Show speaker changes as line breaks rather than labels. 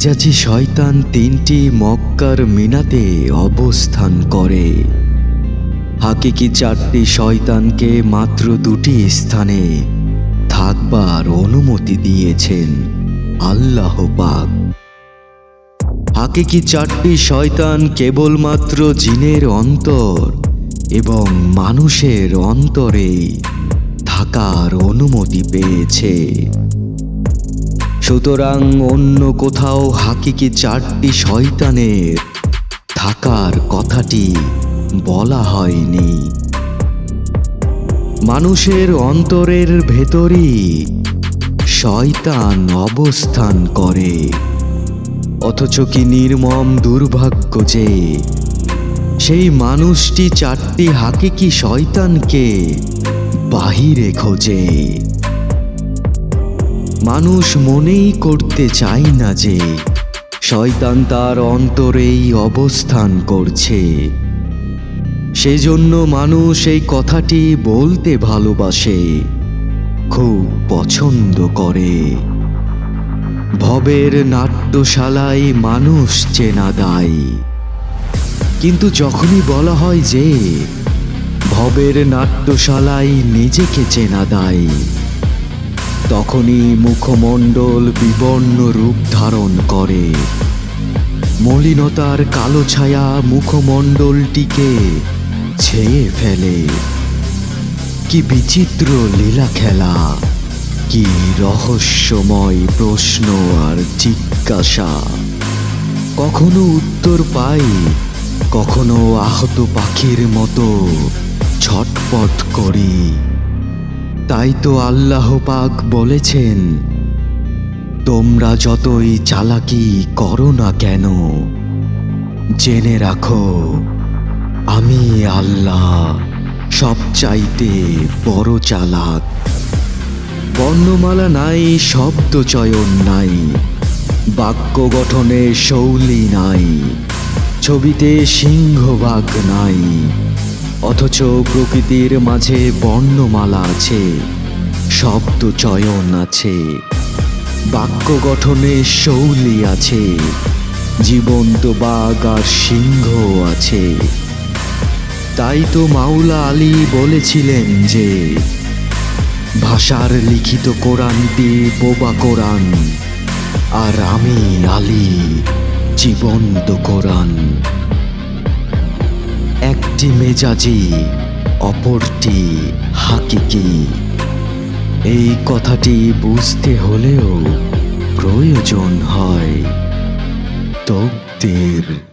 মেজাজি শয়তান তিনটি মক্কার মিনাতে অবস্থান করে। হাকিকি চারটি শয়তানকে মাত্র দুটি স্থানে থাকবার অনুমতি দিয়েছেন আল্লাহ পাক। হাকিকি চারটি শয়তান কেবলমাত্র জিনের অন্তর এবং মানুষের অন্তরে থাকার অনুমতি পেয়েছে। সুতরাং অন্য কোথাও হাকিকি চারটি শয়তানের থাকার কথাটি বলা হয়নি। মানুষের অন্তরের ভেতরই শয়তান অবস্থান করে। অথচ কি নির্মম দুর্ভাগ্য যে সেই মানুষটি চারটি হাকিকি শয়তানকে বাহিরে খোঁজে। মানুষ মনেই করতে চায় না যে, শয়তান তার অন্তরেই অবস্থান করছে। সেজন্য মানুষ এই কথাটি বলতে ভালোবাসে, খুব পছন্দ করে। ভবের নাট্যশালায় মানুষ চেনা দায়। কিন্তু যখনই বলা হয় যে, ভবের নাট্যশালায় নিজেকে চেনা দায় তখনই মুখমণ্ডল বিবর্ণ রূপ ধারণ করে। মলিনতার কালো ছায়া মুখমণ্ডলটিকে ছেয়ে ফেলে। কি বিচিত্র লীলা খেলা, কি রহস্যময় প্রশ্ন আর জিজ্ঞাসা। কখনো উত্তর পাই, কখনো আহত পাখির মতো ছটপট করি। তাই তো আল্লাহ পাক বলেছেন, তোমরা যতই চালাকি করো না কেন, জেনে রাখো, আমি আল্লাহ সবচাইতে বড় চালাক। বর্ণমালা নাই, শব্দ চয়ন নাই, বাক্য গঠনে শৌলি নাই, ছবিতে সিংহবাগ নাই। অথচ প্রকৃতির মাঝে বর্ণমালা আছে, শব্দ চয়ন আছে, বাক্য গঠনে শৌলি আছে, জীবন্ত বাঘ আর সিংহ আছে। তাই তো মাওলা আলী বলেছিলেন যে, ভাষার লিখিত কোরআনটি বোবা কোরআন, আর আমি আলী জীবন্ত কোরআন। একটি মেজাজি অপরটি হাকিকি। এই কথাটি বুঝতে হলেও প্রয়োজন হয় তকদির।